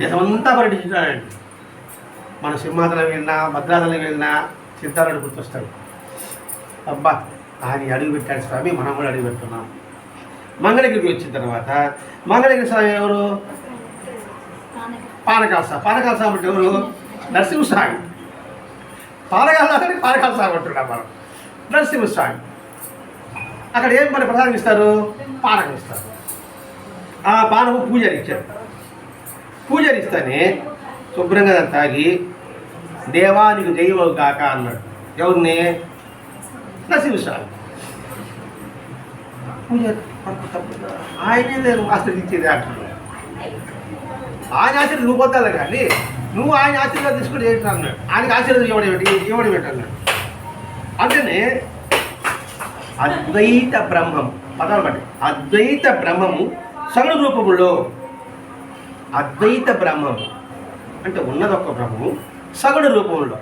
దేశమంతా పర్యటించాడండి మన సింహాచలం వెళ్ళినా భద్రాచలం వెళ్ళినా సిద్ధార్థుడు గుర్తొస్తాడు. అబ్బా ఆయన అడుగు పెట్టాడు స్వామి మనం కూడా అడుగు పెడుతున్నాం. మంగళగిరికి వచ్చిన తర్వాత మంగళగిరి స్వామి ఎవరు? పానకాల స్వామి పానకాల స్వామి అంటే ఎవరు? నరసింహస్వామి. పానకాల స్వామి పానకాల స్వామి అంటున్నాం మనం నరసింహస్వామి. అక్కడ ఏం మరి ప్రసాదం ఇస్తారు? పానకం ఇస్తారు. ఆ పానకు పూజారి ఇచ్చారు. పూజారి ఇస్తానే శుభ్రంగా దాన్ని తాగి దేవానికి దైవం కాక అన్నాడు. ఎవరిని? నరసింహస్వామి. పూజ తప్పు ఆయనే నేను ఆశ్రయించేది అంటున్నాడు. ఆయన ఆశీర్వాదం నువ్వు పొందాలి కానీ నువ్వు ఆయన ఆశీర్వాదం తీసుకుని ఏంటి అన్నాడు. ఆయనకి ఆశీర్వాదం ఇవ్వడం ఏమిటి ఇవ్వడం ఏంటి అన్నాడు. అంటేనే అద్వైత బ్రహ్మం పదాలు బట్టి అద్వైత బ్రహ్మము సగుణ రూపములో అద్వైత బ్రహ్మం. అంటే ఉన్నదొక్క బ్రహ్మము సగడు రూపంలో.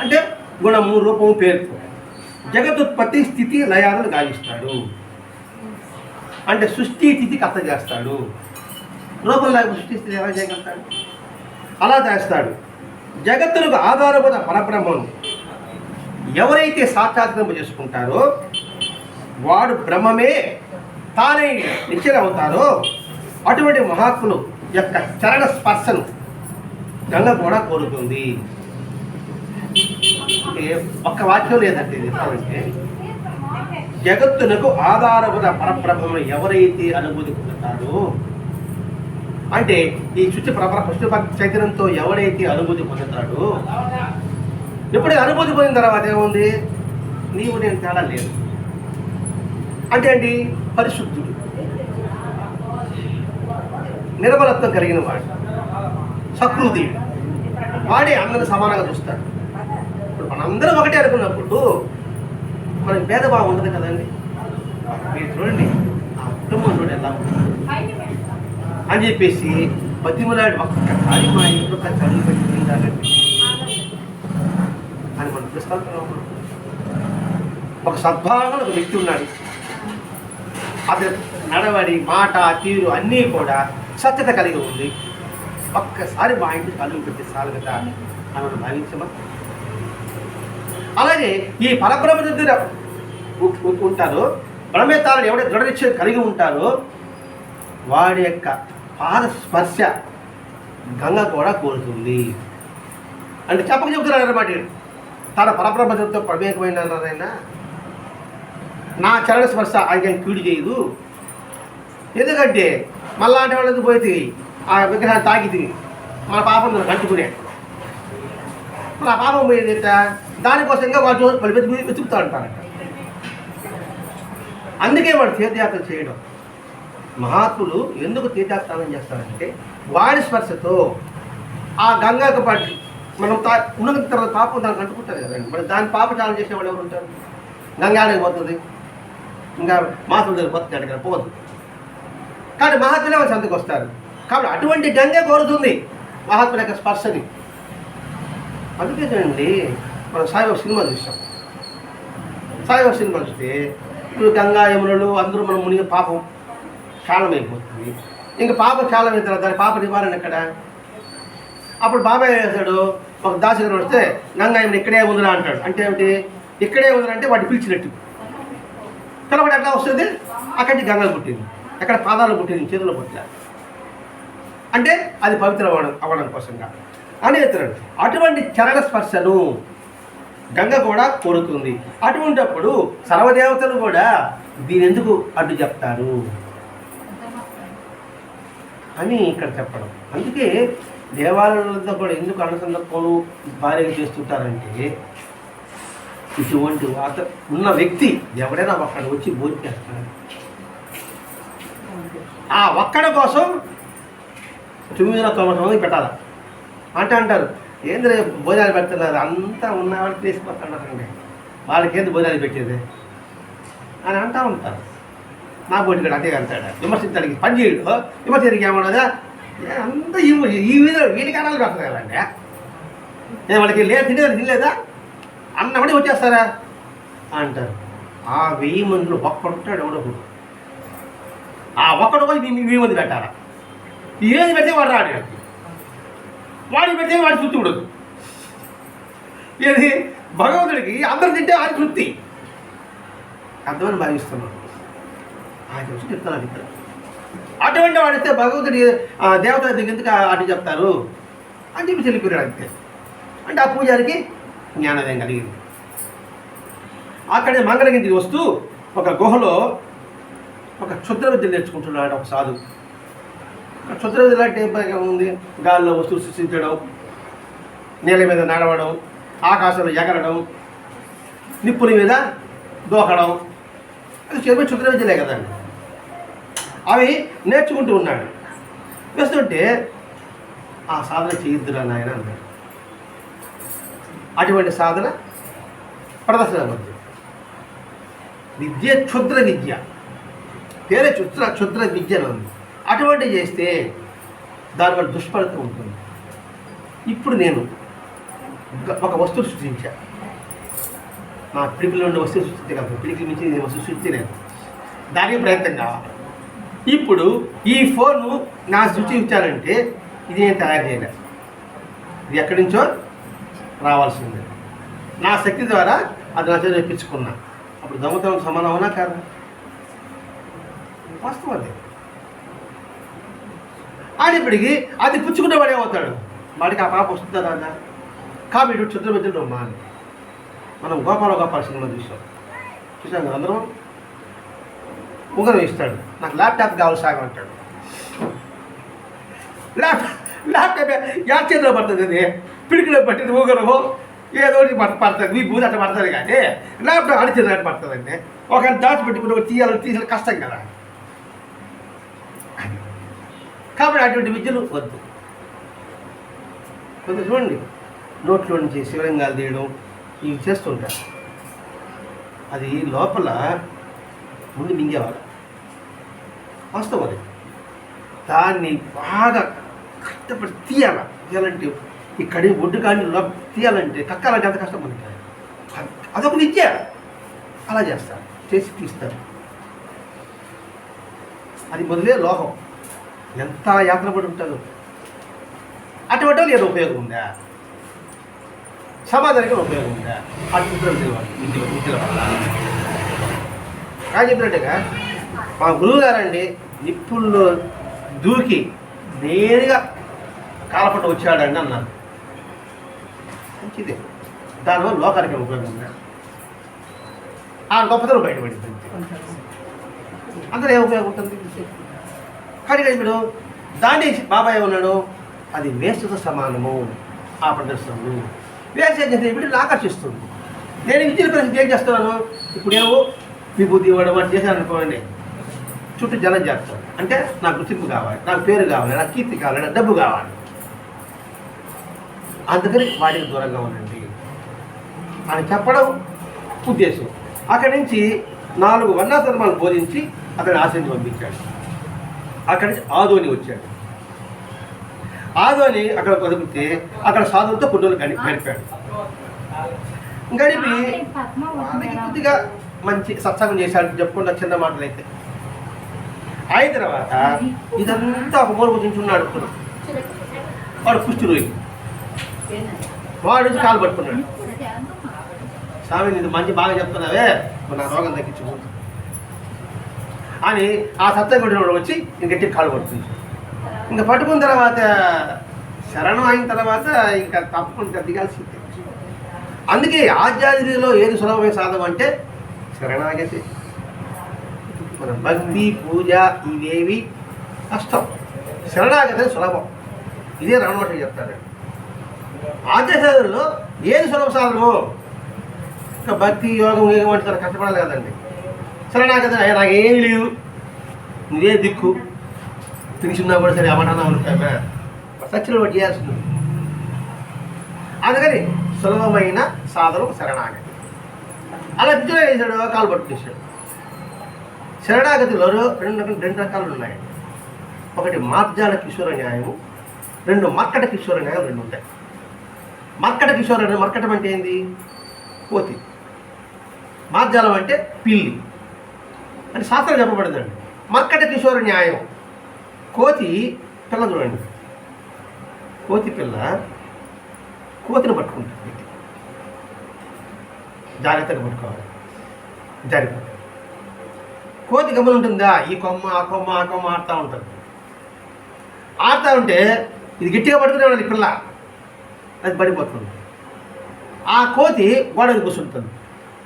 అంటే గుణము రూపము పేరుతో. జగదుత్పత్తి స్థితి లయాలను గావిస్తాడు అంటే సృష్టి స్థితి కథ చేస్తాడు. రూపం లేకపోతే సృష్టి స్థితి ఎలా చేయగలుగుతాడు? అలా చేస్తాడు. జగత్తులకు ఆధారపడ పరబ్రహ్మను ఎవరైతే సాక్షాత్కరింప చేసుకుంటారో వాడు బ్రహ్మమే తానే నిశ్చయం అవుతారో అటువంటి మహాత్ములు యొక్క చరణ స్పర్శను గంగ కూడా కోరుతుంది. అంటే ఒక్క వాక్యం లేదంటే ఇది చెప్పాలంటే. జగత్తునకు ఆధారభూత పరబ్రహ్మను ఎవరైతే అనుభూతి పొందుతారో అంటే ఈ శుచి ప్రపర పుష్టి చైతన్యంతో ఎవరైతే అనుభూతి పొందుతాడో ఎప్పుడైతే అనుభూతి పొందిన తర్వాత ఏముంది? నీవు నేను తేడా లేదు. అంటే అండి పరిశుద్ధుడు. నిర్మలత్వం కలిగిన వాడు. సకృతీయుడు వాడే అందరిని సమానంగా చూస్తాడు. ఇప్పుడు మనందరం ఒకటే అనుకున్నప్పుడు మనకి భేదభావం ఉండదు కదండి. మీరు చూడండి ఆ కుటుంబం చూడండి ఎలా అని చెప్పేసి బతిమలాడి ఒక్కసారి మా ఇంట్లో చదువు పెట్టి తింటానండి అని మనం ప్రస్తావన ఒక సద్భావన ఒక వ్యక్తి ఉన్నాడు. అతని నడవడి మాట తీరు అన్నీ కూడా స్వచ్ఛత కలిగి ఉంది. ఒక్కసారి మా ఇంటికి కలుగు పెట్టి చాలు కదా మనం భావించమా అలాగే ఈ పరబ్రహ్మ దగ్గర ఉంటారో. బ్రహ్మేతాలను ఎవడ దృఢ నిశ్చయం కలిగి ఉంటారో వాడి యొక్క పాద స్పర్శ గంగ కూడా కోరుతుంది. అంటే చెప్పక చెబుతున్నాడు అనమాట తన పరబ్రహ్మతో ప్రమేకమైన నా చరణ స్పర్శ ఆయన కీడు చేయదు. ఎందుకంటే మళ్ళాంటి వాళ్ళకి పోయి ఆ విగ్రహాన్ని తాకి మన పాపం కంటుకునే మరి ఆ పాపం పోయేది ఏంట దానికోసం ఇంకా వాళ్ళు వాళ్ళు వెతుకు వెతుకుతూ ఉంటారంట అందుకే వాడు తీర్థయాత్ర చేయడం. మహాత్ములు ఎందుకు తీర్థాస్నానం చేస్తారంటే వాడి స్పర్శతో ఆ గంగాకు పట్టి మనం తా ఉన్న తర్వాత పాపం దానికి అంటుకుంటారు కదండి మరి దాని పాపచారం చేసేవాళ్ళు ఎవరు ఉంటారు? గంగాడికి పోతుంది. ఇంకా మాసం దగ్గర పోతుంది అడగ పోతుంది కానీ మహాత్ములే వాళ్ళ సంతకు వస్తారు. కాబట్టి అటువంటి గంగే కోరుతుంది మహాత్ముల యొక్క స్పర్శని. అందుకే చూడండి మనం సాయిబాబు సినిమా చూసాం. సాయిబాబు సినిమా చూస్తే ఇప్పుడు గంగా యమునలు అందరూ మనం మునిగి పాపం క్షాళమైపోతుంది ఇంకా పాప క్షాళమైన తర్వాత దాని పాప నివారణ ఎక్కడ? అప్పుడు బాబాయ్ వేసాడు ఒక దాసగారు వస్తే గంగా యమున ఇక్కడే ఉందిరా అంటాడు. అంటే ఏమిటి? ఇక్కడే ఉందిరా అంటే వాటి పిలిచినట్టు. తర్వాత ఎట్లా వస్తుంది? అక్కడి గంగ గంగలు పుట్టింది. ఎక్కడ పాదాలు పుట్టింది? చేతులు పుట్టిన అంటే అది పవిత్ర అవ్వడం అవ్వడం కోసంగా అని ఎత్తున్నాడు అటువంటి చరణ స్పర్శను గంగ కూడా కోరుతుంది. అటువంటప్పుడు సర్వదేవతలు కూడా దీని ఎందుకు అడ్డు చెప్తారు? అని ఇక్కడ చెప్పడం. అందుకే దేవాలయాలతో కూడా ఎందుకు అనుసంధానం భార్యగా చేస్తుంటారంటే ఇటువంటి వాత ఉన్న వ్యక్తి ఎవడైనా అక్కడ వచ్చి భోజనం చేస్తాడు ఆ ఒక్కడ కోసం తొమ్మిది వందల తొంభై మంది పెట్టాలి? అంటే అంటారు ఏంది భోజనాలు పెడుతున్నారు? అంతా ఉన్న వాళ్ళు తీసుకుపోతున్నారండి వాళ్ళకి ఏంది భోజనాలు పెట్టేది? అని అంటా ఉంటారు. నా బోటి కూడా అదే అంటాడు. విమర్శించడానికి పని చేయడు. విమర్శించడానికి ఏమన్నదా ఏ అంతా ఈ ఈ మీద వీటి కారణాలు పెడతారు కదండి. నేను వాళ్ళకి లేదు తినేది తినలేదా? అన్నబడి వచ్చేస్తారా? అంటారు. ఆ వెయ్యి మందిలో ఒక్కడుంటాడు ఎవడొకడు ఆ ఒక్కడు పోయి మీ మంది పెట్టారా ఏది పెడితే వాడు రాడు వాడికి పెడితే వాడి తృప్తి ఉండదు. ఏది? భగవంతుడికి అందరు తింటే వాడి తృప్తి. అర్థమని భావిస్తున్నాడు ఆయన చూసి చెప్తాను ఇద్దరు అటువంటి వాడితే భగవంతుడి ఆ, దేవత ఎందుకు అటు చెప్తారు? అని చెప్పి తెలిపారు అంతే. అంటే ఆ పూజారికి జ్ఞానోదయం కలిగింది. అక్కడే మంగళగిరి వస్తూ ఒక గుహలో ఒక క్షుద్ర విద్య నేర్చుకుంటున్నాడు ఒక సాధువు. క్షుద్ర విద్య లాంటి ఉంది. గాల్లో వస్తువు సృష్టించడం నేల మీద నడవడం ఆకాశంలో ఎగరడం నిప్పుల మీద దూకడం. అది చెప్పే క్షుద్ర విద్యలే కదండి అవి నేర్చుకుంటూ ఉన్నాడు. వేస్తుంటే ఆ సాధన చేయొద్దురా నాయన అన్నాడు. అటువంటి సాధన ప్రదర్శన వద్దు విద్య క్షుద్ర విద్య. పేరే క్షుద్ర క్షుద్ర విద్యను ఉంది అటువంటి చేస్తే దానివల్ల దుష్ఫలితం ఉంటుంది. ఇప్పుడు నేను ఒక వస్తువు సృష్టించా. నా పిడికిలో ఉండే వస్తువు సృష్టించగలను పిడికి మించి నేను వస్తువు సృష్టించలేదు. దానికి ప్రయత్నం కావాలి ఇప్పుడు ఈ ఫోను నా సృష్టించాలంటే ఇది నేను తయారు చేయలేదు ఇది ఎక్కడి నుంచో రావాల్సిందే. నా శక్తి ద్వారా అది నా చేతి తెప్పించుకున్నా. అప్పుడు దొంగతనం సమానం అవునా కాదు? వాస్తవం అది ఆడిప్పటికి అది పుచ్చుకుంటే వాడే అవుతాడు వాడికి ఆ పాప వస్తుందా రాదా? కాబట్టి పెట్టువమ్మ అని. మనం గోపాల గోపాల సినిమా చూసాం. చూసాం కదా అందరం? ఉగరం ఇస్తాడు. నాకు ల్యాప్టాప్ కావాలి సాగం అంటాడు. ల్యాప్టాప్ ల్యాప్టాప్ యా చేతిలో పడుతుంది అది. పిడికిలో పట్టింది ఉగరం ఏదో ఒకటి పడుతుంది. మీ బూది అట్లా పడుతుంది కానీ. ల్యాప్టాప్ అడిచేది చేతిలో అట్లా పడుతుందండి ఒక దాచి పెట్టుకుంటే తీయాలని తీసిన కష్టం కదా. కాబట్టి అటువంటి విద్యలు వద్దు. కొంచెం చూడండి. నోట్లో నుంచి శివలింగాలు తీయడం ఇవి చేస్తుంటారు. అది లోపల ముందు మింగేవారు. వాస్తవం అది. దాన్ని బాగా కష్టపడి తీయాలి? తీయాలంటే ఈ కడి ఒడ్డు కానీ లోప తీయాలంటే కక్కాలంటే అంత కష్టం మనకి. అదొక విద్య. అలా చేస్తారు. చేసి తీస్తారు. అది మొదలే లోహం. ఎంత యాతన పడి ఉంటారు? అటువంటి వాళ్ళు ఏదో ఉపయోగం ఉందా? సమాధానికి ఉపయోగం ఉందా? అటు విద్య విద్య విద్యల వల్ల. కానీ చెప్పినట్టుగా మా గురువు గారండి నిప్పుల్లో దూకి నేరుగా కాలపట్టు వచ్చాడండి అన్నారు. మంచిది. దానివల్ల లోకానికి ఉపయోగం ఉందా? ఆ గొప్పతనం బయటపడింది. అంతా ఏ ఉపయోగం ఉంటుంది? కానీ ఇప్పుడు దాన్ని బాబాయ్ ఉన్నాడు అది వేస్ట్తో సమానము. ఆ ప్రదర్శనలు వేస్ట్ ఏం చేస్తే ఇప్పుడు ఆకర్షిస్తుంది నేను విద్యల ప్రశ్న ఏం చేస్తున్నాను? ఇప్పుడు ఏమో విభూతి ఇవ్వడం అని చేశాను అనుకోండి. చుట్టూ జనం చేస్తాను అంటే నాకు గుర్తింపు కావాలి నాకు పేరు కావాలి నాకు కీర్తి కావాలి నాకు డబ్బు కావాలి. అందుకని వాటికి దూరంగా ఉండండి. అని చెప్పడం ఉద్దేశం. అక్కడి నుంచి నాలుగు వర్ణాశ్రమాలు బోధించి అతని ఆశని పంపించాడు. అక్కడి నుంచి ఆదోని వచ్చాడు. ఆదోని అక్కడ బతికితే అక్కడ సాధువులతో కొన్ని రోజులు గడి గడిపాడు. గడిపి కొద్దిగా మంచి సత్సంగం చేశాడు చెప్పుకుంటా చిన్న మాటలు అయితే అయిన తర్వాత ఇదంతా ఒక మూల కూర్చుంటున్నాడు వాడు కుష్టి రోగి వాడు కాలు పట్టుకున్నాడు. స్వామి నీకు మంచి బాగా చెప్తున్నావే. నా రోగం తగ్గించు అని ఆ సత్సంగం కొట్టినప్పుడు వచ్చి ఇంక కాలు పడుతుంది ఇంకా పట్టుకున్న తర్వాత శరణం అయిన తర్వాత ఇంకా తప్పకుండా దిగాల్సిందే. అందుకే ఆధ్యాత్మికలో ఏది సులభమైన సాధం అంటే శరణాగతి. మన భక్తి పూజ ఇవేవి కష్టం. శరణాగతి సులభం. ఇదే రమణ చెప్తాడు. ఆధ్యాత్మికలో ఏది సులభ సాధనము? ఇంకా భక్తి యోగం యోగం కష్టపడాలి కదండి. శరణాగతి అయ్యా నాకేమీ లేదు. నువ్వే దిక్కు. తెలిసిందా కూడా సరే అమరణ ఉంటాయి సచ్చిన బట్టి చేయాల్సింది. అందుకని సులభమైన సాధనం శరణాగతి. అలా విద్యలో వేసాడు కాలు పట్టుకేసాడు శరణాగతిలో రెండు రకాలు రెండు రకాలు ఉన్నాయి. ఒకటి మార్జాల కిషోర న్యాయము రెండు మర్కట కిషోర న్యాయం రెండు ఉంటాయి. మర్కట కిషోర మర్కటం అంటే ఏంది? కోతి మార్జాలం అంటే పిల్లి. అని శాస్త్రం చెప్పబడిందండి. మర్కట కిషోర న్యాయం. కోతి పిల్ల చూడండి. కోతి పిల్ల కోతిని పట్టుకుంటుంది జాగ్రత్తగా పట్టుకోవాలి. జారిపోతుంది. కోతి గమని ఉంటుందా? ఈ కొమ్మ ఆ కొమ్మ ఆ కొమ్మ ఆడుతూ ఉంటుంది. ఆడుతూ ఉంటే ఇది గట్టిగా పట్టుకునే పిల్ల. అది పడిపోతుంది. ఆ కోతి గోడ మీద కూర్చుంటుంది.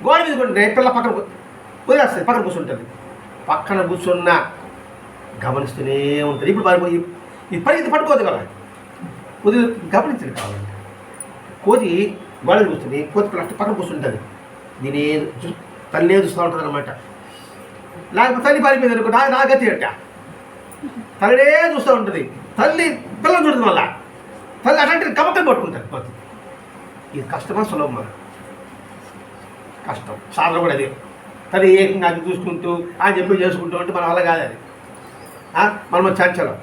గోడ మీద కూర్చుంటే పిల్ల పక్కన వదిలేస్తుంది పక్కన కూర్చుంటుంది. పక్కన కూర్చున్న గమనిస్తూనే ఉంటుంది. ఇప్పుడు పడిపోయి ఈ పరిగెత్తి పట్టుకోదు కదా. కొద్ది గమనించండి కావాలంటే కోతి గోడ కూర్చుని కోతి పిల్ల పక్కన కూర్చుంటుంది. దీని చూ- తల్లి చూస్తూ ఉంటుంది అనమాట లేకపోతే తల్లి పారిపోయింది అనుకో నా నా గతి అట్ట తల్లినే చూస్తూ ఉంటుంది. తల్లి పిల్లలు చూడదు మళ్ళా. తల్లి అట్లాంటి కమకం పట్టుకుంటుంది కోతి. ఇది కష్టమా సులభమా? కష్టం. సాధన కూడా అదే. తల్లి ఏకంగా అది చూసుకుంటూ ఆయన చెప్పి చేసుకుంటూ ఉంటే మనం అలా కాదు అది. మనం చంచలం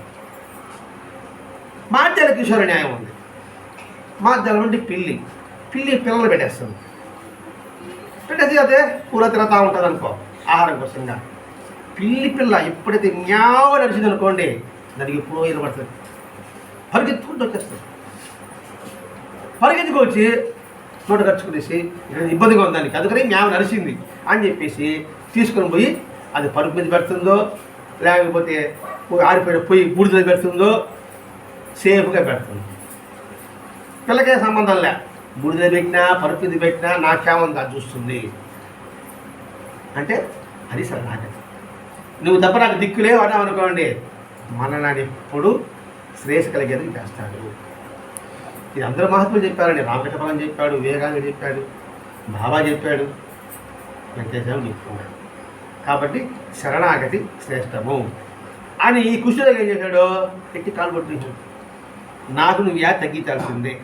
మాధ్యాల కిషోర న్యాయం ఉంది. మాధ్యాల అంటే పిల్లి. పిల్లి పిల్లలు పెట్టేస్తుంది. పెట్టేసి అదే కూర తిరుగుతూ ఉంటుంది అనుకో ఆహారం కోసంగా పిల్లి పిల్ల ఎప్పుడైతే న్యావ నడిచింది అనుకోండి దానికి ఎప్పుడో నిలబడుతుంది పరిగెత్తుకుంటూ వచ్చేస్తుంది. పరిగెత్తుకు వచ్చి నోట ఖర్చుకునేసి ఇక్కడ ఇబ్బందిగా ఉందని అందుకని మేము నడిచింది. అని చెప్పేసి తీసుకొని పోయి అది పరుపు మీద పెడుతుందో లేకపోతే ఆరిపోయిన పొయ్యి బూడిద పెడుతుందో సేఫ్గా పెడుతుంది. పిల్లకే సంబంధం లే. బూడిద పెట్టినా పరుపు మీద పెట్టినా నాకేమంది అది చూస్తుంది. అంటే అది శరణాగతి నువ్వు తప్ప నాకు దిక్కులే అన్నావు అనుకోండి మన నాని ఎప్పుడు శ్రేయస్ కలిగేది చేస్తాడు. ఇది అందరూ మహాత్ములు చెప్పారండి. రామకృష్ణఫలం చెప్పాడు వివేకానంద చెప్పాడు బాబా చెప్పాడు వెంకటేశ్వరం చెప్పుకున్నాడు కాబట్టి శరణాగతి శ్రేష్టము. అని ఈ కుషుల ఏం చేశాడు? ఎట్టి కాలు పట్టించాడు నాకు నువ్వు యా తగ్గించాల్సిందే.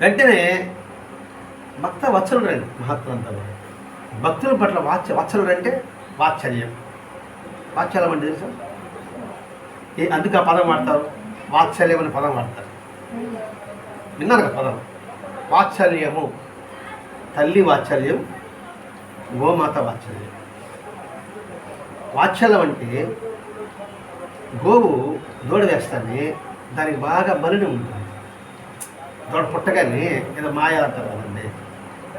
వెంటనే భక్త వత్సలుడు రండి మహాత్మంతా భక్తుల పట్ల వాత్స వత్సలుడు అంటే వాత్సల్యం. వాత్సల్యం అంటే తెలుసా? ఏ అందుకు ఆ పదం వాడతారు? వాత్సల్యం అనే పదం వాడతారు. విన్నాను కదా పదం వాత్సల్యము తల్లి వాత్సల్యం గోమాత వాత్సల్యం. వాత్సల్యం అంటే గోవు దూడ వేస్తానే దానికి బాగా బలిని ఉంటుంది. దూడ పుట్టగానే ఏదో మాయ అంటారు కదండి.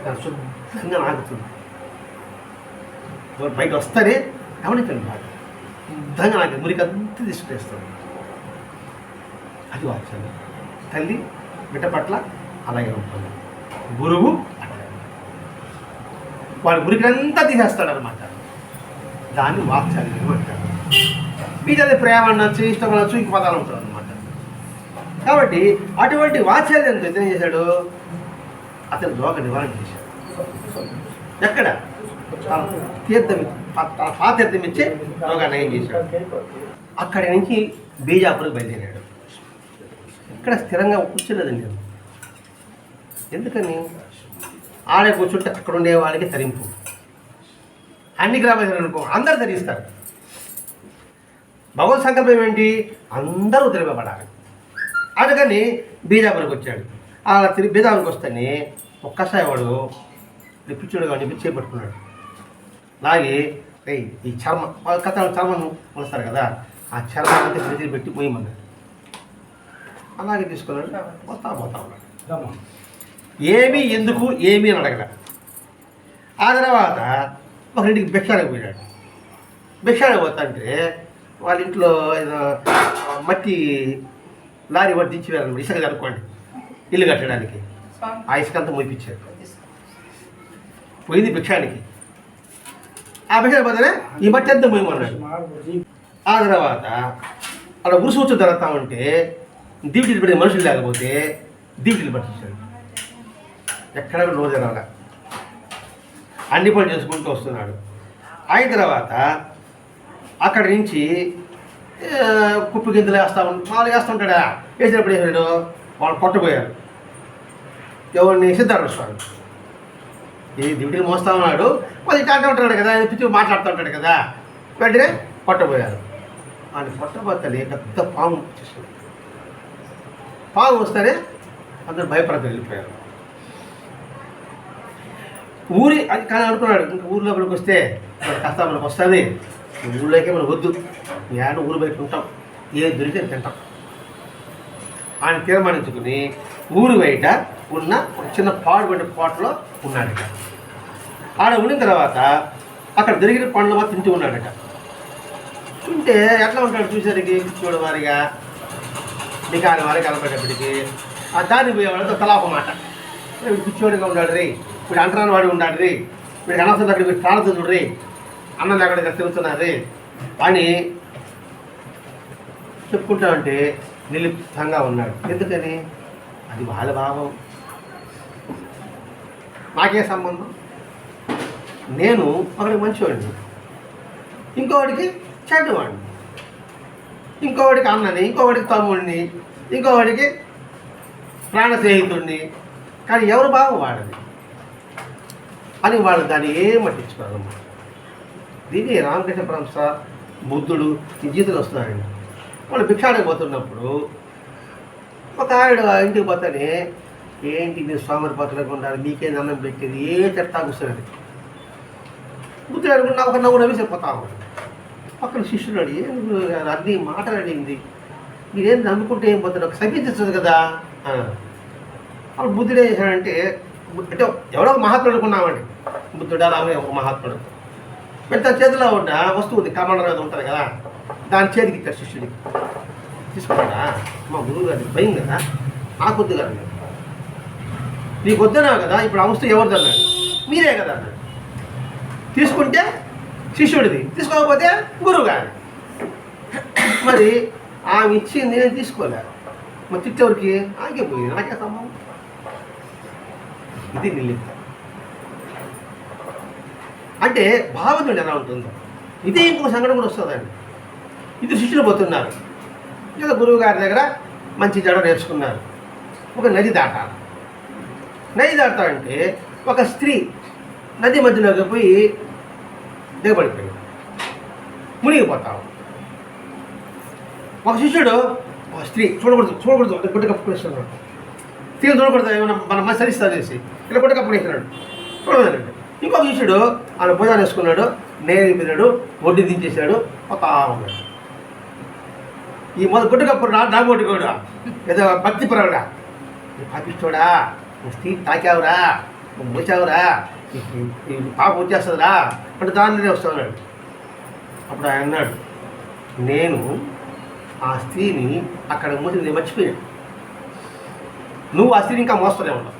దాని శుద్ధంగా నాగుతుంది. దూడ బయట వస్తేనే గమనించండి బాగా. శుద్ధంగా నాకు మురికంతా తీసుకునేస్తాను అది వాత్సల్యం. తల్లి బిడ్డ పట్ల అలాగే ఉంటుంది గురువు అట్లాగే. వాడు మురికంతా తీసేస్తాడు అనమాట దాన్ని వాత్సల్యం అంటారు. మిగతాది ప్రేమ అనొచ్చు ఇష్టం అనొచ్చు ఇంక పదాలు ఉంటారు అనమాట కాబట్టి అటువంటి వాత్సల్యంతో ఏం చేశాడు. అతను దోగ నివారణ చేశాడు. ఎక్కడ? తీర్థం పాతీర్థం ఇచ్చి రోగాన్ని నయం చేశాడు. అక్కడి నుంచి బీజాపూర్కి బయలుదేరాడు. ఇక్కడ స్థిరంగా కూర్చోలేదండి నేను. ఎందుకని? ఆడే కూర్చుంటే అక్కడ ఉండే వాళ్ళకి తరింపు. అన్ని గ్రామాలు అనుకో అందరు ధరిస్తారు భగవత్ సంకల్పం ఏంటి? అందరూ తిరగబడాలి అందుకని బీజాపురికి వచ్చాడు. అలా తిరిగి బీజాపురికి వస్తేనే ఒక్కసారి వాడు పిచ్చుడు కానీ పిచ్చి పట్టుకున్నాడు లాగి ఈ చర్మ వాళ్ళ కథ చర్మం వస్తారు కదా ఆ చర్మం అంతా ఫ్రిడ్జ్లో పెట్టి పోయమన్నాడు అలాగే తీసుకున్నాడు పోతా పోతా ఉన్నాడు ఏమి ఎందుకు ఏమి అని అడగలే ఆ తర్వాత ఒక ఇంటికి భిక్షానికి పోయినాడు. భిక్షానికి పోతాంటే వాళ్ళ ఇంట్లో ఏదో మట్టి లారీ వాడు వెళ్ళండి ఇసుక కనుక్కోండి. ఇల్లు కట్టడానికి. ఆ ఇసుకంతా మోపించారు పోయింది భిక్షానికి. ఆ భిక్షానికి పోతేనే ఈ మట్టి అంతా మోయమన్నాడు. ఆ తర్వాత అలా ఉరుసు వచ్చి జరుగుతూ ఉంటే దీవిటీలు పెడితే మనుషులు లేకపోతే దీవిటీలు పట్టించాడు. ఎక్కడ రోజు రాలే. అన్ని పనులు చేసుకుంటూ వస్తున్నాడు. అయిన తర్వాత అక్కడి నుంచి కుప్పి గింజలు వేస్తా ఉం వాళ్ళు వేస్తుంటాడా వేసినప్పుడు వేసాడు వాళ్ళు కొట్టబోయారు ఎవరిని? సిద్ధార్థ స్వామి. ఈ దివిటీలు మోస్తా ఉన్నాడు. వాళ్ళు ఇట్లా అంటూ ఉంటాడు కదా పిచ్చి మాట్లాడుతూ ఉంటాడు కదా. వెంటనే కొట్టబోయారు ఆయన కొట్టబోతలే పెద్ద పాము వచ్చేసింది. పాము వస్తేనే అందరు భయపడతా వెళ్ళిపోయారు. ఊరి అది కానీ అనుకున్నాడు ఇంకా ఊరి లోపలికి వస్తే మన కష్ట మనకు వస్తుంది ఊళ్ళోకే మనం వద్దు. ఏడు ఊరు బయట ఉంటాం. ఏ దొరికితే తింటాం. ఆయన తీర్మానించుకుని ఊరు బయట ఉన్న ఒక చిన్న పాడుబడిన పాటలో ఉన్నాడట. ఆడ ఉన్న తర్వాత అక్కడ దొరికిన పండ్లు మాత్రం తింటూ ఉన్నాడట. తింటే ఎట్లా ఉంటాడు చూసేసరికి చూడవారిగా నికాని వారి కలపేటప్పటికి ఆ దారి పోయే వాళ్ళతో తలాప మాట వీడు పిచ్చోడిగా ఉన్నాడు రే వీడు అంటరాని వాడు ఉన్నాడు రే వీడికి అనవసరం అక్కడ వీడు ప్రాణతుడు రే అన్నం అక్కడ తిరుగుతున్నారు రే అని చెప్పుకుంటా ఉంటే నిలిప్తంగా ఉన్నాడు. ఎందుకని? అది వాళ్ళ భావం. నాకే సంబంధం? నేను ఒకడికి మంచివాడిని. ఇంకోవాడికి చెడ్డవాడిని. ఇంకోవాడికి అన్నని ఇంకోవాడికి తమ్ముడిని ఇంకోవాడికి ప్రాణ స్నేహితుడిని. కానీ ఎవరు బాగా వాడది? అని వాళ్ళు దాన్ని ఏం పట్టించుకోరమ్మా దీన్ని రామకృష్ణ పరమస బుద్ధుడు ఈ జీతులు వస్తున్నారండి. వాళ్ళు భిక్షానికి పోతున్నప్పుడు ఒక ఆవిడ ఇంటికి పోతానే ఏంటి మీరు స్వామి పత్రులకు ఉండాలి మీకే అన్నం పెట్టేది? ఏ చెట్టా కూర్చున్నది? బుద్ధుడు అనుకున్న ఒక నవ్వు నవ్వి చెప్పిపోతా ఉన్నాడు పక్కన శిష్యుడు అడిగి అన్ని మాట్లాడింది మీరేం నమ్ముకుంటే ఏం పోతారు? ఒక సమీపిస్తుంది కదా. వాళ్ళు అప్పుడు బుద్ధుడు ఏం చేశాడంటే అంటే ఎవరో ఒక మహాత్ముడు అనుకున్నామండి. బుద్ధుడు అలాగే ఒక మహాత్ముడు. పెద్ద చేతిలో ఉన్న వస్తువు ఉంది కమండలం ఏదో ఉంటుంది కదా దాని చేతికి ఇచ్చారు శిష్యుడికి. తీసుకున్నాడా మా గురువు గారి భయం కదా నాకు వద్దు కదా నీకు వద్దనా కదా ఇప్పుడు ఆ వస్తువు ఎవరిదన్నాడు మీరే కదా అన్నాడు. తీసుకుంటే శిష్యుడిది. తీసుకోకపోతే గురువు గారు మరి ఆమె ఇచ్చింది నేను తీసుకోలే. మరి తిట్టేవరికి ఆగే నాకే సంబంధం. ఇది నిలిపి అంటే భావతుడు ఎలా ఉంటుందో. ఇదే ఇంకో సంఘటన కూడా వస్తుందండి. ఇది శిష్యులు పోతున్నారు. లేదా గురువు గారి దగ్గర మంచి జడ నేర్చుకున్నారు. ఒక నది దాటాలి నది దాటాలంటే ఒక స్త్రీ నది మధ్యలోకి పోయి దిగబడిపోయింది మునిగిపోతావు. ఒక శిష్యుడు ఒక స్త్రీ చూడకూడదు చూడకూడదు అంటే గుడ్డ కప్పుకునేస్తున్నాడు స్త్రీ చూడకూడదు ఏమైనా మన మన సరిస్తానేసి ఇలా గుడ్డ కప్పుకునేస్తున్నాడు చూడలేదండి ఇంకొక శిష్యుడు ఆయన భోజనం వేసుకున్నాడు నేరు పిన్నాడు వడ్డీ దించేశాడు ఒక ఉన్నాడు. ఈ మొదటి గుడ్డ కప్పుడు నా డాగోటి ఏదో భక్తి పరవడా. పాపిస్తోడా నువ్వు స్త్రీ తాకావురా నువ్వు మోసావురా పాప వచ్చేస్తుందిరా అంటే దానిలోనే వస్తాడు అప్పుడు ఆయన అన్నాడు నేను ఆ స్త్రీని అక్కడ మూసి నేను మర్చిపోయాను నువ్వు ఆ స్త్రీని ఇంకా మోస్తూనే ఉన్నావు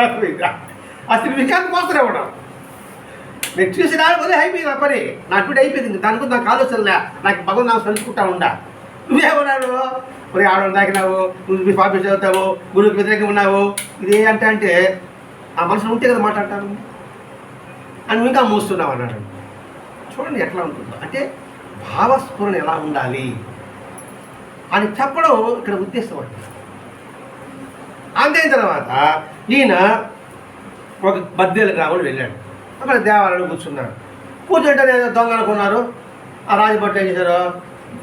అర్థమైందా? ఆ స్త్రీని ఇంకా మోస్తూనే ఉన్నావు నేను చూసి రాకపోతే అయిపోయింది ఆ పని. నా డ్యూటీ అయిపోయింది. దాని గురించి నాకు ఆలోచనలే నాకు భగవంతు నాకు తెలుసుకుంటా ఉండా. నువ్వేమన్నాడు మరి ఆడవాళ్ళు తాకినావు నువ్వు పాపి చదువుతావు. గురువుకి వ్యతిరేకంగా ఉన్నావు. ఇదే అంటే అంటే ఆ మనుషులు ఉంటే కదా మాట్లాడతాను అని ఇంకా మూస్తున్నావు అన్నాడు చూడండి ఎట్లా ఉంటుందో అంటే భావస్ఫురణ ఎలా ఉండాలి అని చెప్పడం ఇక్కడ ఉద్దేశం అంటే అంతైన తర్వాత ఈయన ఒక బద్దెల గ్రామం వెళ్ళాడు అక్కడ దేవాలయంలో కూర్చున్నాడు కూర్చుంటే దొంగ అనుకున్నారు ఆ రాజభట్ ఏం చేశారు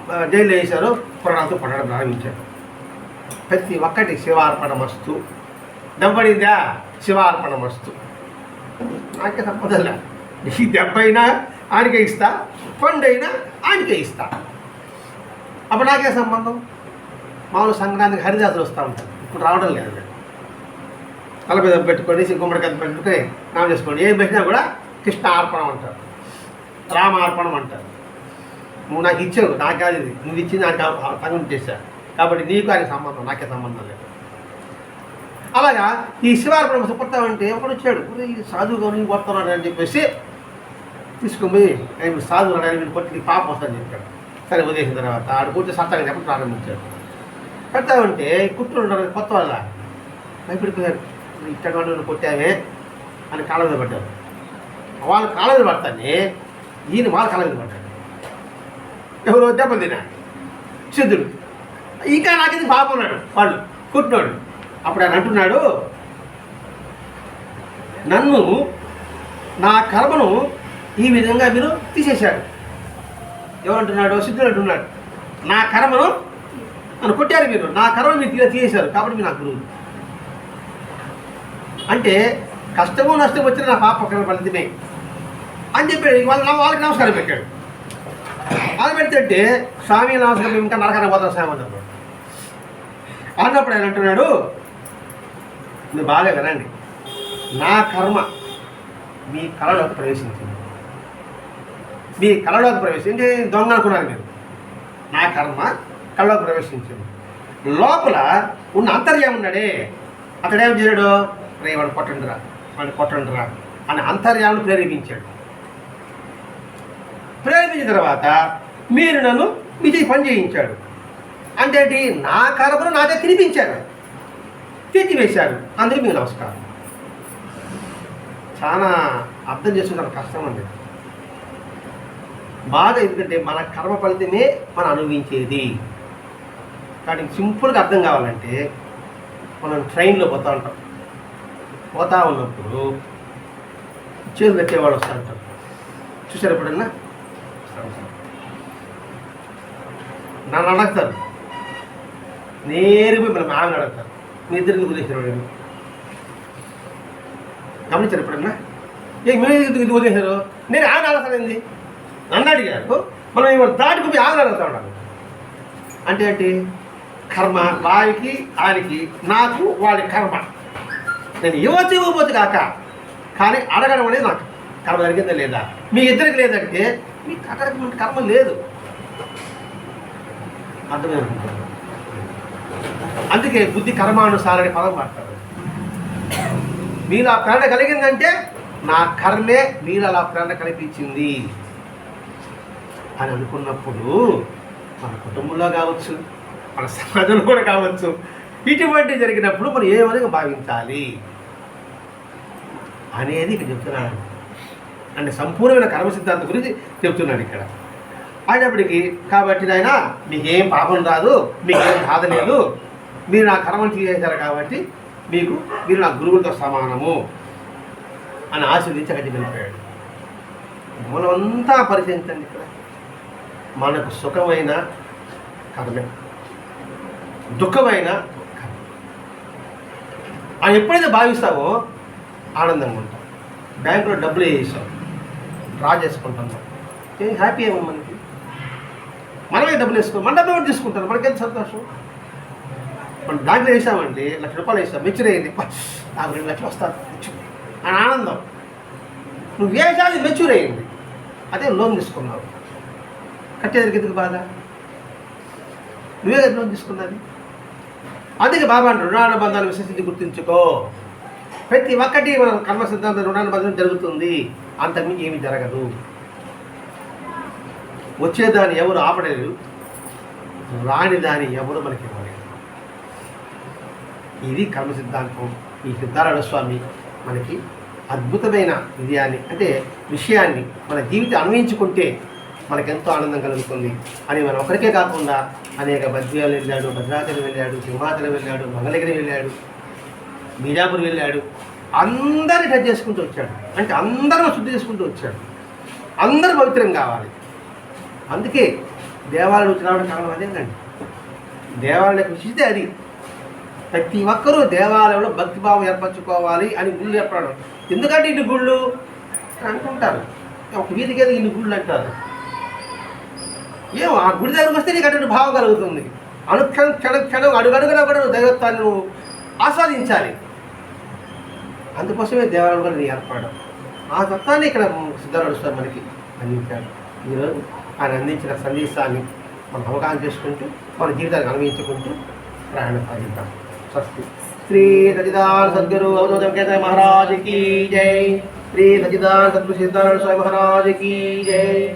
ఆ, జైల్లో వేశారు పురాణాలతో పడడం ప్రారంభించారు ప్రతి ఒక్కటి శివార్పణ మస్తు దెబ్బడిందా శివార్పణ వస్తు నాకే తప్పదల్లా ఈ దెబ్బైనా ఆయనకే ఇస్తా పండు అయినా ఇస్తా అప్పుడు నాకే సంబంధం మామూలు సంక్రాంతికి హరిదాసులు వస్తూ ఉంటారు ఇప్పుడు రావడం లేదు తల మీద పెట్టుకొని గుమ్మడికాయ పెట్టుకొని నామం చేసుకోండి ఏం పెట్టినా కూడా కృష్ణ అర్పణం అంటారు రామ అర్పణం అంటారు నువ్వు నాకు ఇచ్చావు నాకు కాదు ఇది నువ్వు ఇచ్చింది నాకు సంగం చేశా కాబట్టి నీకు ఆయన సంబంధం నాకే సంబంధం లేదు అలాగా ఈ శివార్పణ అంటే ఒకడు వచ్చాడు. ఈ సాధువు నీకు కొడుతున్నాడు అని చెప్పేసి తీసుకుని ఆయన సాధువు ఆయన వీడు కొట్టి పాప పాపం చెప్పాడు. సరే ఉదయం తర్వాత ఆడు కూర్చొని సత్తాగా చెప్పడం ప్రారంభించాడు. పెడతామంటే కుట్టు ఉంటారు కొత్త వాళ్ళ. భయపడిపోయారు ఇక్కడ కొట్టామే అని కాళ్ళ మీద పడ్డారు వాళ్ళ కాళ్ళ మీద పడతానే ఈయన వాళ్ళ కాళ్ళ మీద పడ్డాడు. ఎవరో దెబ్బలు తినా సిద్ధుడు ఇంకా నాకేది బాగున్నాడు వాళ్ళు కుట్టినాడు. అప్పుడు ఆయన అంటున్నాడు నన్ను నా కర్మను ఈ విధంగా మీరు తీసేశారు. ఎవరంటున్నాడు సిద్ధుడు అంటున్నాడు నా కర్మను నన్ను కొట్టారు మీరు. నా కర్మను మీరు తీసేశారు. కాబట్టి మీరు నా గురువు. అంటే కష్టము నష్టం వచ్చిన నా పాప కర్మ ఫలితమే అని చెప్పాడు వాళ్ళ వాళ్ళకి నమస్కారం పెట్టాడు. అది పెడితే స్వామి నమస్కారం ఇంకా నరకన పోతాం స్వామి అన్నప్పుడు ఆయన అంటున్నాడు మీరు బాగా వినండి. నా కర్మ మీ కళలోకి ప్రవేశించింది. మీ కళలోకి ప్రవేశించి దొంగ అనుకున్నారు మీరు. నా కర్మ కళలోకి ప్రవేశించింది. లోపల ఉన్న అంతర్యం ఉన్నాడే. అతడేం చేయడు రే వాడు కొట్టండిరా వాడు కొట్టండిరా అని అంతర్యాలను ప్రేరేపించాడు. ప్రేరేపించిన తర్వాత మీరు నన్ను మీతో పని చేయించాడు. అంటే నా కర్మను నాదే తినిపించారు తీర్చివేశారు అందరికీ మీకు నమస్కారం. చాలా అర్థం చేసుకుంటారు కష్టం అండి. బాగా ఎందుకంటే మన కర్మ ఫలితమే మనం అనుభవించేది. కాబట్టి సింపుల్గా అర్థం కావాలంటే మనం ట్రైన్లో పోతూ ఉంటాం. పోతా ఉన్నప్పుడు చేతులు పెట్టేవాళ్ళు వస్తూ ఉంటారు. చూసారు ఎప్పుడన్నా నన్ను అడుగుతారు. నేరుగా మిమ్మల్ని ఆమెను అడుగుతారు మీ ఇద్దరికి వదిలేసారు గమనించారు ఎప్పుడన్నా? ఏ మీరు ఎందుకు ఇది వదిలేశారు? నేను ఆమెను అడగతానండి నన్ను అడిగారు. మనం ఇవాళ దాటుకుపోయి ఆమెను ఉన్నాను అంటే ఏంటి? కర్మ వారికి ఆయనకి నాకు వాడి కర్మ. నేను ఇవ్వచ్చు ఇవ్వకపోతే కాక కానీ అడగడం అనేది నాకు. కర్మ జరిగిందా లేదా? మీ ఇద్దరికి లేదంటే మీకు అడగటువంటి కర్మ లేదు. అర్థమైంది? అందుకే బుద్ధి కర్మానుసారని పదం వాడతారు. మీరు ఆ ప్రేరణ కలిగిందంటే నా కర్మే మీరు అలా ప్రేరణ కల్పించింది అని అనుకున్నప్పుడు మన కుటుంబంలో కావచ్చు మన సమాజంలో కూడా కావచ్చు ఇటువంటి జరిగినప్పుడు మనం ఏ విధంగా భావించాలి అనేది ఇక్కడ చెప్తున్నాను అంటే సంపూర్ణమైన కర్మ సిద్ధాంతం గురించి చెప్తున్నాడు ఇక్కడ. అయినప్పటికీ కాబట్టి నాయన మీకేం పాపం రాదు మీకేం బాధ లేదు మీరు నా కర్మను తీసేశారు కాబట్టి మీకు మీరు నా గురువులతో సమానము అని ఆశీర్వదించి అక్కడికి వెళ్ళిపోయాడు. మూలమంతా పరిశీలించండి ఇక్కడ. మనకు సుఖమైన కర్మే. దుఃఖమైన కర్మ. అని ఎప్పుడైతే భావిస్తావో ఆనందంగా ఉంటాం బ్యాంకులో డబ్బులు వేసాం డ్రా చేసుకుంటున్నాం హ్యాపీ ఏమో మనకి? మనమే డబ్బులు వేసుకో మన డబ్బులు ఎవరు తీసుకుంటారు? మనకి సంతోషం? మనం దాంట్లో వేసామండి లక్ష రూపాయలు వేసాం మెచ్యూర్ అయింది. నాకు రెండు లక్షలు వస్తారు అని ఆనందం. నువ్వు వేసాది మెచ్యూర్ అయింది. అదే లోన్ తీసుకున్నావు. కట్టేదానికి ఎందుకు బాధ? నువ్వే కదా లోన్ తీసుకున్నది. అందుకే బాబా అంటారు రుణానుబంధాలు విశ్వసించి గుర్తుంచుకో. ప్రతి ఒక్కటి మన కర్మ సిద్ధాంతం రుణానుబంధం జరుగుతుంది. అంతకుమించి ఏమి జరగదు. వచ్చేదాన్ని ఎవరు ఆపడలేదు రాని దాన్ని ఎవరు మనకి ఇది కర్మ సిద్ధాంతం ఈ సిద్ధారాయణ స్వామి మనకి అద్భుతమైన విజయాన్ని అంటే విషయాన్ని మన జీవితం అన్వయించుకుంటే మనకెంతో ఆనందం కలుగుతుంది. అని మనం ఒకరికే కాకుండా అనేక బద్వేలు వెళ్ళాడు భద్రాచలం వెళ్ళాడు సింహాచలం వెళ్ళాడు మంగళగిరి వెళ్ళాడు బీజాపూర్ వెళ్ళాడు. అందరిని టచ్ చేసుకుంటూ వచ్చాడు. అంటే అందరం శుద్ధి చేసుకుంటూ వచ్చాడు. అందరూ పవిత్రం కావాలి. అందుకే దేవాలయం వచ్చి రావడం కారణం అదేంటండి దేవాలయం కృషిస్తే అది ప్రతి ఒక్కరూ దేవాలయంలో భక్తిభావం ఏర్పరచుకోవాలి అని గుళ్ళు ఏర్పడడం ఎందుకంటే ఇన్ని గుళ్ళు అనుకుంటారు ఒక వీధికి ఏదో ఇన్ని గుళ్ళు అంటారు. ఏమో ఆ గుడి దగ్గరకు వస్తే నీకు అటువంటి భావం కలుగుతుంది. అనుక్షణం క్షణం క్షణం అడుగడుగునా కూడా నువ్వు దైవత్వాన్ని నువ్వు ఆస్వాదించాలి. అందుకోసమే దేవాలయం కూడా నీ ఏర్పడడం ఆ తత్వాన్ని ఇక్కడ సిద్ధారాడు స్వామి మనకి. అందించాడు ఈరోజు ఆయన అందించిన సందేశాన్ని మనం అవగాహన చేసుకుంటూ మన జీవితాన్ని అనుభవించుకుంటూ ప్రయాణం సాగిద్దాం. श्री सचिदान सदगुरु अवधोतम कहते हैं महाराज की जय। श्री सचिदान सदगुरु सिद्धारण स्वामी महाराज की जय।